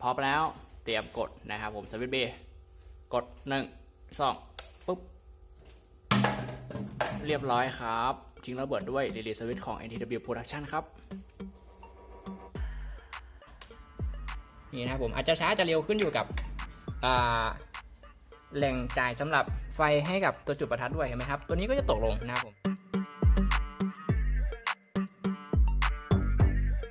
พร้อมแล้วเตรียมกดนะครับผมสวิตช์เบกดหนึ่งสองปุ๊บ เรียบร้อยครับทิ้งระเบิดด้วย Release Switch ของ NTW Production ครับ นี่นะครับผมอาจจะช้าจะเร็วขึ้นอยู่กับแหล่งจ่ายสำหรับไฟให้กับตัวจุดประทัดด้วยเห็นไหมครับ ตัวนี้ก็จะตกลงนะครับผม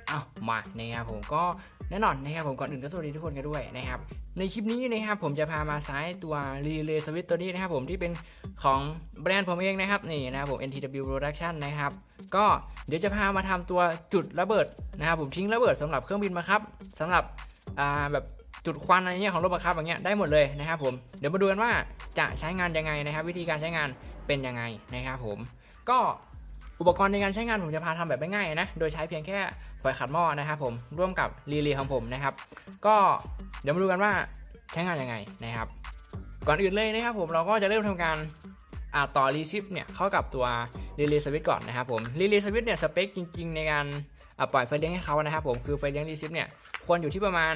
เอามานะครับผมก็ แน่นอนนะครับผมก่อนอื่นก็สวัสดีทุกคนกันด้วยนะครับในคลิปนี้นะครับผมจะพามาซ้ายตัว Relay Switch ตัวนี้นะครับผมที่เป็นของแบรนด์ผมเองนะครับนี่นะครับผม NTW Production นะครับก็เดี๋ยวจะพามาทำตัวจุดระเบิดนะครับผมทิ้งระเบิดสำหรับเครื่องบินมาครับสำหรับอ่าแบบจุดควันอะไรเงี้ยของรถบังคับอย่างเงี้ยได้หมดเลยนะครับผมเดี๋ยวมาดูกันว่าจะใช้งานยังไงนะครับ วิธีการใช้งานเป็นยังไงนะครับผมก็ อุปกรณ์ในการใช้งานผมจะพาทำแบบง่ายๆนะ โดยใช้เพียงแค่ไฟขัดหม้อนะครับผม ร่วมกับรีเลย์ของผมนะครับ ก็เดี๋ยวมาดูกันว่าใช้งานยังไงนะครับ ก่อนอื่นเลยนะครับผมเราก็จะเริ่มทำการอ่าต่อรีซิปเนี่ยเข้ากับตัวรีเลย์สวิตก่อนนะครับผม รีเลย์สวิตเนี่ยสเปคจริงๆ ในการปล่อยไฟเลี้ยงให้เขานะครับผม คือไฟเลี้ยงรีซิปเนี่ยควรอยู่ที่ประมาณ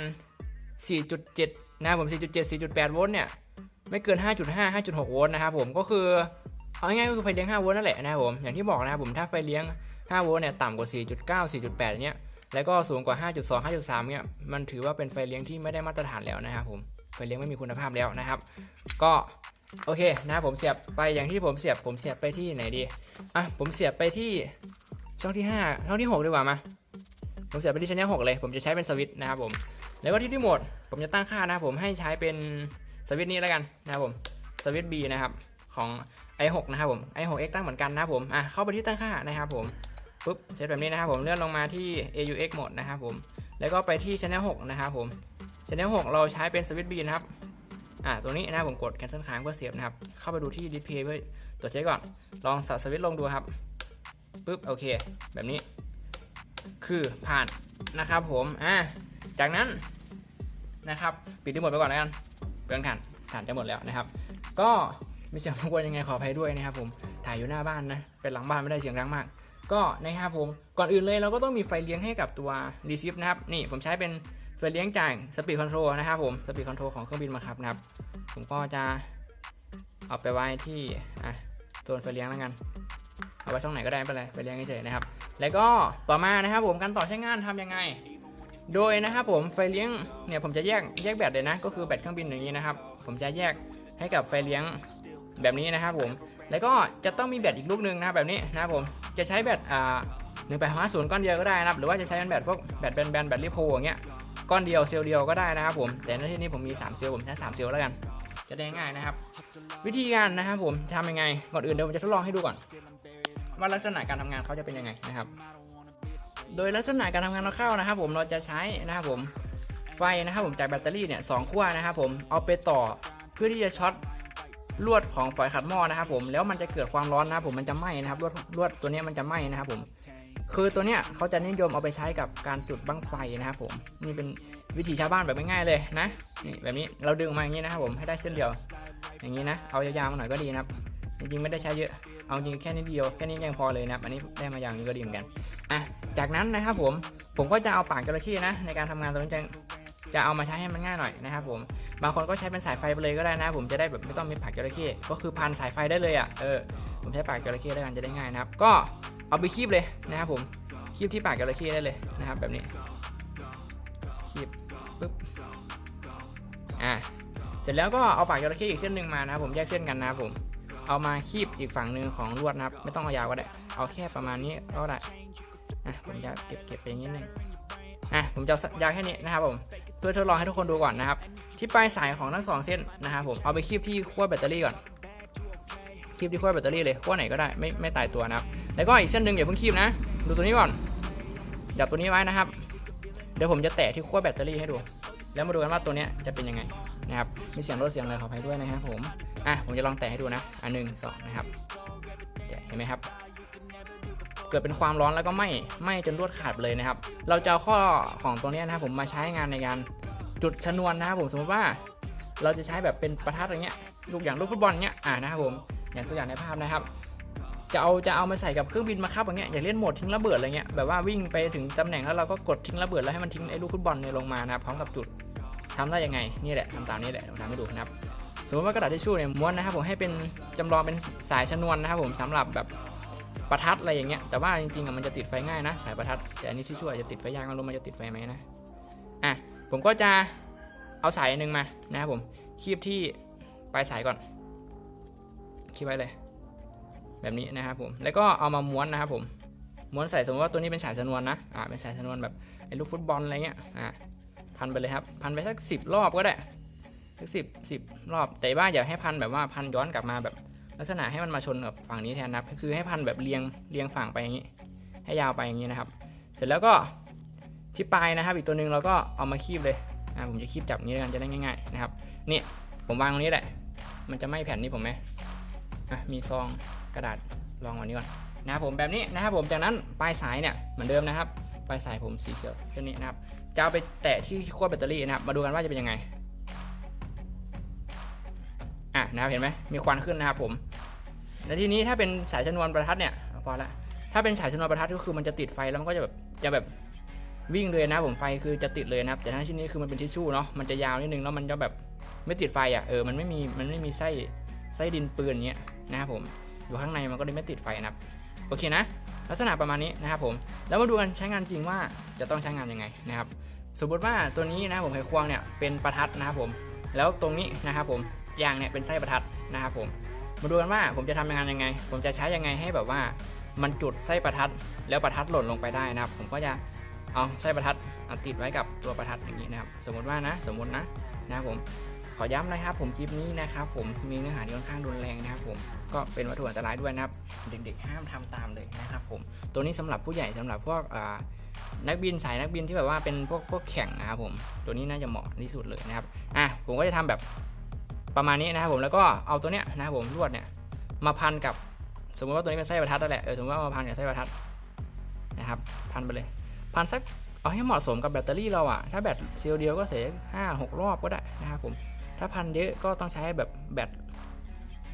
4.7 นะครับผม 4.7 4.8 โวลต์เนี่ยไม่เกิน 5.5 5.6 โวลต์นะครับผม ก็คือ เอาง่ายๆก็คือไฟเลี้ยง5โวลต์นั่นแหละนะครับผมอย่างที่บอกนะครับผมถ้าไฟเลี้ยง5โวลต์เนี่ยต่ำกว่า 4.9 4.8เนี่ยแล้วก็สูงกว่า 5.2 5.3เนี่ยมันถือว่าเป็นไฟเลี้ยงที่ไม่ได้มาตรฐานแล้วนะครับผมไฟเลี้ยงไม่มีคุณภาพแล้วนะครับ ก็โอเคนะครับผมเสียบไปอย่างที่ผมเสียบผมเสียบไปที่ไหนดีอะผมเสียบไปที่ช่องที่ 5 ช่องที่ 6 ดีกว่ามาผมเสียบไปที่ช่อง6เลย ผมจะใช้เป็นสวิตช์นะครับผมแล้วก็ที่รีโมทผมจะตั้งค่านะครับผมให้ใช้เป็นสวิตช์นี้แล้วกันนะครับผมสวิตช์ B นะครับ ของ i6 นะครับผม i6x ตั้งเหมือนกันนะครับผมอะเข้าไปที่ตั้งค่านะครับผมปุ๊บเซตแบบนี้นะครับผมเลื่อนลงมาที่ AUX หมดนะครับผมแล้วก็ไปที่ Channel 6นะครับผม Channel 6 เราใช้เป็นสวิตช์ B นะครับอะตรงนี้นะผมกด cancel ค้างเพื่อเสียบนะครับ เข้าไปดูที่ display เพื่อตรวจเช็คก่อน ลองสับสวิตช์ลงดูครับปุ๊บโอเค แบบนี้ คือผ่านนะครับผมอะจากนั้นนะครับ ปิดรีโมทไปก่อนแล้วกันเปลืองถ่านถ่านจะหมดแล้วนะครับ ก็ ไมีเสียงรบกวนยังไงขออภัยด้วยนะครับผมถ่ายอยู่หน้าบ้านนะเป็นหลังบ้านไม่ได้เสียงดังมาก ก็นะครับผมก่อนอื่นเลยเราก็ต้องมีไฟเลี้ยงให้กับตัวรีซิฟนะครับนี่ผมใช้เป็นไฟเลี้ยงจากสปีดคอนโทรลนะครับผมสปีดคอนโทรลของเครื่องบินมาครับนะครับ ผมก็จะเอาไปไว้ที่อะโซนไฟเลี้ยงแล้วกันเอาไว้ช่องไหนก็ได้ไม่เป็นไรไฟเลี้ยงเฉยๆนะครับ แล้วก็ต่อมานะครับผมการต่อใช้งานทำยังไงโดยนะครับผมไฟเลี้ยงเนี่ยผมจะแยกแยกแบตเลยนะ ก็คือแบตเครื่องบินอย่างนี้นะครับ ผมจะแยกให้กับไฟเลี้ยง แบบนี้นะครับผมแล้วก็จะต้องมีแบตอีกลูกหนึ่งนะครับแบบนี้นะครับผมจะใช้แบตอ่าหนึ่งแปดห้าศูนย์ก้อนเดียวก็ได้นะครับหรือว่าจะใช้เป็นแบตพวกแบตแบนแบนแบตลิโพอย่างเงี้ยก้อนเดียวเซลล์เดียวก็ได้นะครับผมแต่ในที่นี้ผมมี 3 เซลล์ผมใช้3เซลล์แล้วกัน จะได้ง่ายนะครับ วิธีการนะครับผมทำยังไงก่อนอื่นเดี๋ยวผมจะทดลองให้ดูก่อน ว่าลักษณะการทำงานเขาจะเป็นยังไงนะครับ โดยลักษณะการทำงานคร่าวๆนะครับ ผมเราจะใช้นะครับผมไฟนะครับผมจากแบตเตอรี่เนี่ยสองขั้วนะครับผมเอาไปต่อเพื่อที่จะช็อต ลวดของฝอยขัดหม้อนะครับผมแล้วมันจะเกิดความร้อนนะครับผมมันจะไหม้นะครับลวดลวดตัวนี้มันจะไหม้นะครับผมคือตัวเนี้ยเขาจะนิยมเอาไปใช้กับการจุดบั้งไฟนะครับผมนี่เป็นวิธีชาวบ้านแบบง่ายๆเลยนะนี่แบบนี้เราดึงมาอย่างนี้นะครับผมให้ได้เส้นเดียว อย่างนี้นะเอายาวๆมาหน่อยก็ดีนะครับ จริงๆไม่ได้ใช้เยอะ เอาจริงแค่นิดเดียวแค่นี้ยังพอเลยนะอันนี้ได้มาอย่างนี้ก็ดีเหมือนกันอะจากนั้นนะครับผมผมก็จะเอาปากจระเข้นะ ในการทำงานตัวนี้จะจะเอามาใช้ให้มันง่ายหน่อยนะครับผม บางคนก็ใช้เป็นสายไฟไปเลยก็ได้นะ ผมจะได้แบบไม่ต้องมีปากจระเข้ก็คือพันสายไฟได้เลยอะเออผมใช้ปากจระเข้ได้กันจะได้ง่ายนะครับ ก็เอาไปคีบเลยนะครับผมคีบที่ปากจระเข้ได้เลยนะครับ แบบนี้คีบปึ๊บอะเสร็จแล้วก็เอาปากจระเข้อีกเส้นหนึ่งมานะครับผมแยกเส้นกันนะครับผม เอามาคีบอีกฝั่งหนึ่งของลวดนะครับ ไม่ต้องเอายาวก็ได้ เอาแค่ประมาณนี้ก็ได้อะผมจะเก็บเก็บไปอย่างนี้นึงอะผมจะยาวแค่นี้นะครับผมเพื่อทดลองให้ทุกคนดูก่อนนะครับ ที่ปลายสายของทั้งสองเส้นนะครับผมเอาไปคีบที่ขั้วแบตเตอรี่ก่อนคีบที่ขั้วแบตเตอรี่เลยขั้วไหนก็ได้ไม่ไม่ตายตัวนะครับแล้วก็อีกเส้นหนึ่งอย่าเพิ่งคีบนะ ดูตัวนี้ก่อนจับตัวนี้ไว้นะครับ เดี๋ยวผมจะแตะที่ขั้วแบตเตอรี่ให้ดู แล้วมาดูกันว่าตัวนี้จะเป็นยังไง นะครับมีเสียงรถเสียงอะไรขออภัยด้วยนะครับผมอะผมจะลองแตะให้ดูนะอันหนึ่งสองนะครับแตะเห็นไหมครับ เกิดเป็นความร้อนแล้วก็ไหม้ไหม้จนลวดขาดเลยนะครับ เราจะเอาข้อของตรงนี้นะครับผมมาใช้งานในการจุดชนวนนะครับผมสมมติว่าเราจะใช้แบบเป็นประทัดอย่างเงี้ยลูกอย่างลูกฟุตบอลเงี้ยอ่านะครับผมอย่างตัวอย่างในภาพนะครับ จะเอาจะเอามาใส่กับเครื่องบินมาครับอย่างเงี้ยอย่างเล่นโหมดทิ้งระเบิดอะไรเงี้ยแบบว่าวิ่งไปถึงตำแหน่งแล้วเราก็กดทิ้งระเบิดแล้วให้มันทิ้งไอ้ลูกฟุตบอลเนี่ยลงมานะครับพร้อมกับจุด ทำได้ยังไงนี่แหละทำตามนี้แหละผมทำให้ดูนะครับสมมติว่ากระดาษทิชชู่เนี่ยม้วนนะครับผมให้เป็นจำลองเป็นสายชนวนนะครับผมสำหรับแบบประทัดอะไรอย่างเงี้ยแต่ว่าจริงๆมันจะติดไฟง่ายนะ สายประทัดแต่อันนี้ทิชชู่อาจจะติดไฟยากไม่รู้มันจะติดไฟไหมนะอะผมก็จะเอาสายหนึ่งมานะครับผมคีบที่ปลายสายก่อนคีบไว้เลย แบบนี้นะครับผมแล้วก็เอามาม้วนนะครับผมม้วนใส่สมมติว่าตัวนี้เป็นสายชนวนนะอ่าเป็นสายชนวนแบบไอ้ลูกฟุตบอลอะไรเงี้ยอ่า พันไปเลยครับ พันไปสักสิบรอบก็ได้สักสิบสิบรอบ แต่ว่าอย่าให้พันแบบว่าพันย้อนกลับมาแบบ ลักษณะให้มันมาชนกับฝั่งนี้แทนนะครับคือให้พันแบบเรียงเรียงฝั่งไปอย่างนี้ ให้ยาวไปอย่างนี้นะครับ เสร็จแล้วก็ที่ปลายนะครับ อีกตัวหนึ่งเราก็เอามาคีบเลยอ่าผมจะคีบจับนี้กันจะได้ง่าย ๆ นะครับ นี่ผมวางตรงนี้แหละ มันจะไม่แผ่นนี้ผมไหมอะมีซองกระดาษรองไวันนี้ก่อนนะครับผมแบบนี้นะครับผมจากนั้นปลายสายเนี่ยเหมือนเดิมนะครับ ปลายสายผมสีเขียวเช่นนี้นะครับ จะเอาไปแตะที่ขั้วแบตเตอรี่นะครับ มาดูกันว่าจะเป็นยังไง อะนะครับเห็นไหมมีควันขึ้นนะครับผมและทีนี้ถ้าเป็นสายชนวนประทัดเนี่ยพอละถ้าเป็นสายชนวนประทัดก็คือมันจะติดไฟแล้วมันก็จะแบบจะแบบวิ่งเลยนะผมไฟคือจะติดเลยนะครับ แต่ถ้าชิ้นนี้คือมันเป็นทิชชู่เนาะมันจะยาวนิดนึงแล้วมันจะแบบไม่ติดไฟอะเออมันไม่มีมันไม่มีไส้ไส้ดินปืนเงี้ยนะครับผมอยู่ข้างในมันก็เลยไม่ติดไฟนะครับโอเคนะ ลักษณะประมาณนี้นะครับผมแล้วมาดูกันใช้งานจริงว่าจะต้องใช้งานยังไงนะครับสมมติว่าตัวนี้นะผมไขควงเนี่ยเป็นประทัดนะครับผมแล้วตรงนี้นะครับผมยางเนี่ยเป็นไส้ประทัดนะครับผมมาดูกันว่าผมจะทำงานยังไง ผมจะใช้ยังไงให้แบบว่ามันจุดไส้ประทัดแล้วประทัดหล่นลงไปได้นะครับ ผมก็จะเอาไส้ประทัดติดไว้กับตัวประทัดอย่างนี้นะครับ สมมติว่านะ สมมตินะนะครับผม ขอย้ำนะครับผมคลิปนี้นะครับผมมีเนื้อหาที่ค่อนข้างรุนแรงนะครับผมก็เป็นวัตถุอันตรายด้วยนะครับ เด็กๆ ห้ามทำตามเลยนะครับผมตัวนี้สำหรับผู้ใหญ่สำหรับพวกนักบินสายนักบินที่แบบว่าเป็นพวกพวกแข่งนะครับผมตัวนี้น่าจะเหมาะที่สุดเลยนะครับอะผมก็จะทำแบบประมาณนี้นะครับผมแล้วก็เอาตัวเนี้ยนะครับผมลวดเนี่ยมาพันกับสมมติว่าตัวนี้เป็นไส้ประทัดนั่นแหละเออสมมติว่ามาพันกับไส้ประทัดนะครับพันไปเลยพันสักเอาให้เหมาะสมกับแบตเตอรี่เราอะถ้าแบตเซลล์เดียวก็เสียห้าหกรอบก็ได้นะครับผม ถ้าพันเยอะก็ต้องใช้แบบแบต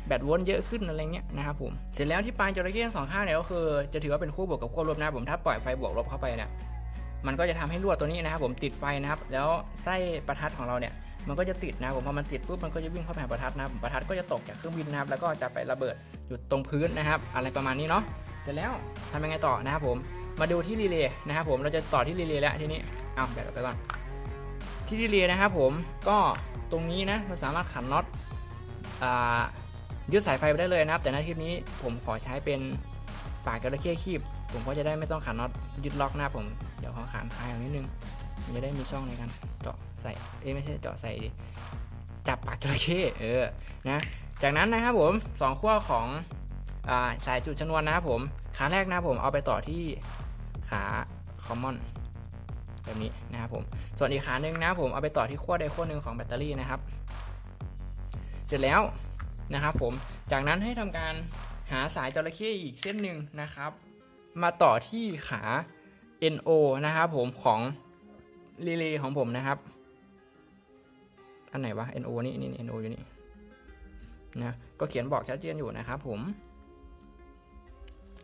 แบตวนเยอะขึ้นอะไรเงี้ยนะครับผม เสร็จแล้วที่ปลายจระเข้ทั้งสองข้างเนี่ยก็คือจะถือว่าเป็นคู่บวกกับคู่ลบนะครับผมถ้าปล่อยไฟบวกลบเข้าไปเนี่ยมันก็จะทำให้ลวดตัวนี้นะครับผมติดไฟนะครับ แล้วไส้ประทัดของเราเนี่ยมันก็จะติดนะผมพอมันติดปุ๊บมันก็จะวิ่งเข้าไปหาประทัดนะครับประทัดก็จะตกจากเครื่องบินนะครับแล้วก็จะไประเบิดอยู่ตรงพื้นนะครับ อะไรประมาณนี้เนาะเสร็จแล้วทำยังไงต่อนะครับผมมาดูที่รีเลย์นะครับผมเราจะต่อที่รีเลย์แล้วทีนี้เอาแบตออกไปก่อนที่รีเลย์นะครับผมก็ ตรงนี้นะเราสามารถขันน็อตยึดสายไฟไปได้เลยนะครับ แต่ในคลิปนี้ผมขอใช้เป็นปากจระเข้คีบ ผมก็จะได้ไม่ต้องขันน็อตยึดล็อกนะครับผม เดี๋ยวขอขันคลายออกนิดนึงมันจะได้มีช่องในการเจาะใส่เอ้ไม่ใช่เจาะใส่จับปากจระเข้เออนะจากนั้นนะครับผมสองขั้วของอสายจุดชนวนนะครับผมขาแรกนะผมเอาไปต่อที่ขาคอมมอน แบบนี้นะครับผมส่วนอีกขาหนึ่งนะผมเอาไปต่อที่ขั้วใดขั้วหนึ่งของแบตเตอรี่นะครับ เสร็จแล้วนะครับผมจากนั้นให้ทำการหาสายจระเข้อีกเส้นหนึ่งนะครับ มาต่อที่ขา NO นะครับผมของรีเลย์ของผมนะครับอันไหนวะ NO นี่นี่ NO อยู่นี่นะก็เขียนบอกชัดเจนอยู่นะครับผม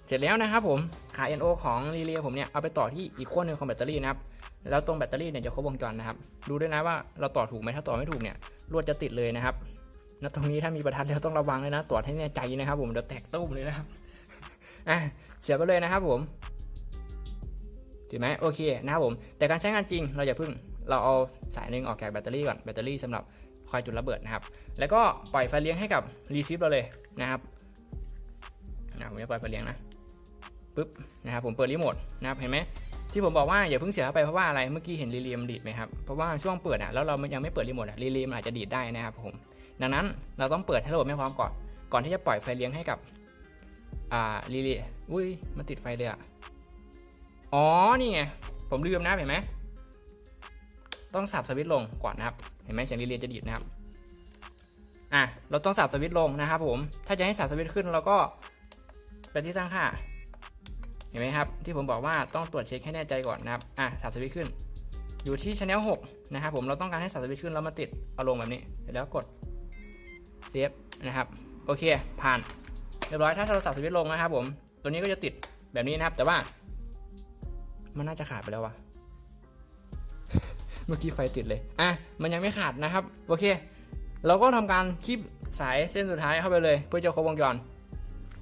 เสร็จแล้วนะครับผมขา NO ของรีเลย์ผมเนี่ยเอาไปต่อที่อีกขั้วหนึ่งของแบตเตอรี่นะครับแล้วตรงแบตเตอรี่เนี่ยจะครบวงจรนะครับ ดูด้วยนะว่าเราต่อถูกไหมถ้าต่อไม่ถูกเนี่ยลวดจะติดเลยนะครับแล้วตรงนี้ถ้ามีประทัดแล้วต้องระวังเลยนะตรวจให้แน่ใจนะครับผมเดี๋ยวแตกตุ้มเลยนะครับอะเสียบไปเลยนะครับผมถูกไหมโอเคนะครับผม แต่การใช้งานจริงเราอย่าเพิ่งเราเอาสายหนึ่งออกจากแบตเตอรี่ก่อนแบตเตอรี่สำหรับคอยจุดระเบิดนะครับ แล้วก็ปล่อยไฟเลี้ยงให้กับรีซิฟเราเลยนะครับนะผมจะปล่อยไฟเลี้ยงนะ ปึ๊บนะครับผมเปิดรีโมทนะครับเห็นไหมที่ผมบอกว่าอย่าเพิ่งเสียเข้าไปเพราะว่าอะไรเมื่อกี้เห็นรีเลย์มันดีดไหมครับเพราะว่าช่วงเปิดอะแล้วเรายังไม่เปิดรีโมทอะรีเลย์มันอาจจะดีดได้นะครับผมดังนั้นเราต้องเปิดให้ระบบไม่พร้อมก่อนก่อนที่จะปล่อยไฟเลี้ยงให้กับอ่ารีเลย์อุ้ยมันติดไฟเลยอะอ๋อนี่ไงผมลืมนะเห็นไหมต้องสับสวิตช์ลงก่อนนะครับ เห็นไหมเสียงรีเลย์จะดีดนะครับอะเราต้องสับสวิตช์ลงนะครับผมถ้าจะให้สับสวิตช์ขึ้นเราก็ไปที่ตั้งค่า ห็นไหมครับที่ผมบอกว่าต้องตรวจเช็คให้แน่ใจก่อนนะครับอะสับสวิตช์ขึ้น อยู่ที่ช anel 6นะครับผมเราต้องการให้สับสวิตช์ขึ้นแล้วมาติดเอาลงแบบนี้เสร็จแล้วกดเซฟนะครับโอเคผ่านเรียบร้อยถ้าเราสับสวิตช์ลงนะครับผมตัวนี้ก็จะติดแบบนี้นะครับ แต่ว่า มันน่าจะขาดไปแล้ววะเมื่อกี้ไฟติดเลยอะมันยังไม่ขาดนะครับโอเค เราก็ทำการคีบสายเส้นสุดท้ายเข้าไปเลย เพื่อจะครบวงจร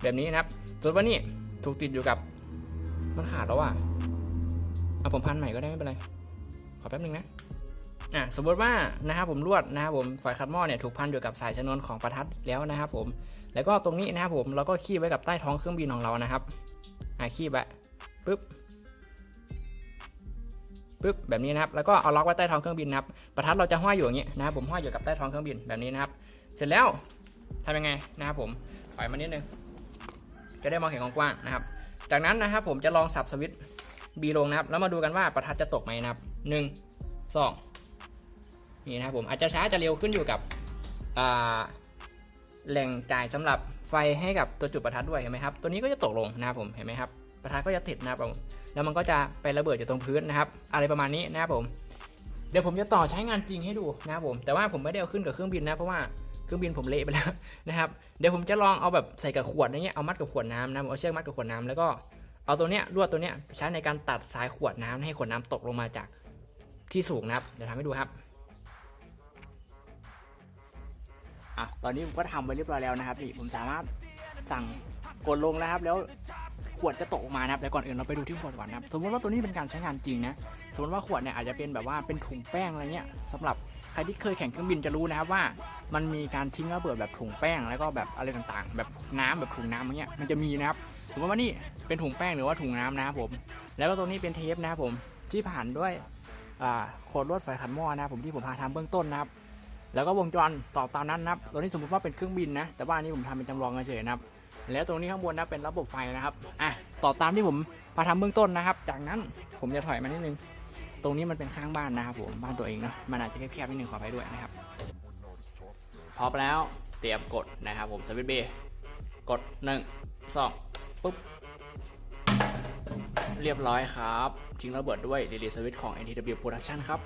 แบบนี้นะครับส่วนว่านี่ถูกติดอยู่กับ มันขาดแล้วอะเอาผมพันใหม่ก็ได้ไม่เป็นไร ขอแป๊บนึงนะอะสมมติว่านะครับผมลวดนะครับผมฝอยขัดหม้อเนี่ยถูกพันอยู่กับสายชนวนของประทัดแล้วนะครับผมแล้วก็ตรงนี้นะครับผมเราก็คีบไว้กับใต้ท้องเครื่องบินของเรานะครับอะคีบไว้ปึ๊บปึ๊บแบบนี้นะครับแล้วก็เอาล็อกไว้ใต้ท้องเครื่องบินนะครับประทัดเราจะห้อยอยู่อย่างนี้นะครับผมห้อยอยู่กับใต้ท้องเครื่องบินแบบนี้นะครับ เสร็จแล้วทำยังไงนะครับผมปล่อยมานิดนึงจะได้มองเห็นกว้างๆนะครับ จากนั้นนะครับผมจะลองสับสวิตช์ B ลงนะครับ แล้วมาดูกันว่าประทัดจะตกไหมนะครับหนึ่งสองนี่นะครับผมอาจจะช้าจะเร็วขึ้นอยู่กับแหล่งจ่ายสำหรับไฟให้กับตัวจุดประทัดด้วยเห็นไหมครับ ตัวนี้ก็จะตกลงนะครับผมเห็นไหมครับประทัดก็จะติดนะครับผมแล้วมันก็จะไประเบิดอยู่ตรงพื้นนะครับ อะไรประมาณนี้นะครับผมเดี๋ยวผมจะต่อใช้งานจริงให้ดูนะครับผมแต่ว่าผมไม่ได้เอาขึ้นกับเครื่องบินนะเพราะว่า เครื่องบินผมเละไปแล้วนะครับ เดี๋ยวผมจะลองเอาแบบใส่กับขวดอย่างเงี้ย เอามัดกับขวดน้ำนะ เอาเชือกมัดกับขวดน้ำแล้วก็เอาตัวเนี้ยลวดตัวเนี้ยใช้ในการตัดสายขวดน้ำให้ขวดน้ำตกลงมาจากที่สูงนะครับ เดี๋ยวทำให้ดูครับอะตอนนี้ผมก็ทำไว้เรียบร้อยแล้วนะครับนี่ผมสามารถสั่งกดลงแล้วครับ แล้วขวดจะตกออกมานะครับ แต่ก่อนอื่นเราไปดูที่ขวดก่อนนะครับ สมมติว่าตัวนี้เป็นการใช้งานจริงนะ สมมติว่าขวดเนี่ยอาจจะเป็นแบบว่าเป็นถุงแป้งอะไรเงี้ยสำหรับ ใครที่เคยแข่งเครื่องบินจะรู้นะครับว่ามันมีการทิ้งระเบิดแบบถุงแป้งแล้วก็แบบอะไรต่างๆ แบบน้ำแบบถุงน้ำอย่างเงี้ยมันจะมีนะครับสมมติว่านี่เป็นถุงแป้งหรือว่าถุงน้ำนะครับผม แล้วก็ตรงนี้เป็นเทปนะครับผมที่ผ่านด้วยโคดลวดไฟขันหม้อนะครับผมที่ผมพาทำเบื้องต้นนะครับแล้วก็วงจรต่อตามนั้นนะครับตัวนี้สมมติว่าเป็นเครื่องบินนะแต่ว่านี้ผมทำเป็นจำลองเฉยๆนะครับแล้วตรงนี้ข้างบนนะเป็นระบบไฟนะครับอะต่อตามที่ผมพาทำเบื้องต้นนะครับ จากนั้นผมจะถอยมานิดนึง ตรงนี้มันเป็นข้างบ้านนะครับผมบ้านตัวเองเนาะมันอาจจะแคบๆนิดนึงขอไปด้วยนะครับพร้อมแล้วเตรียมกดนะครับผมสวิตช์เบย์กดหนึ่งสองปุ๊บ เรียบร้อยครับ ทิ้งระเบิดด้วย รีลีสวิตของ NTW Production ครับ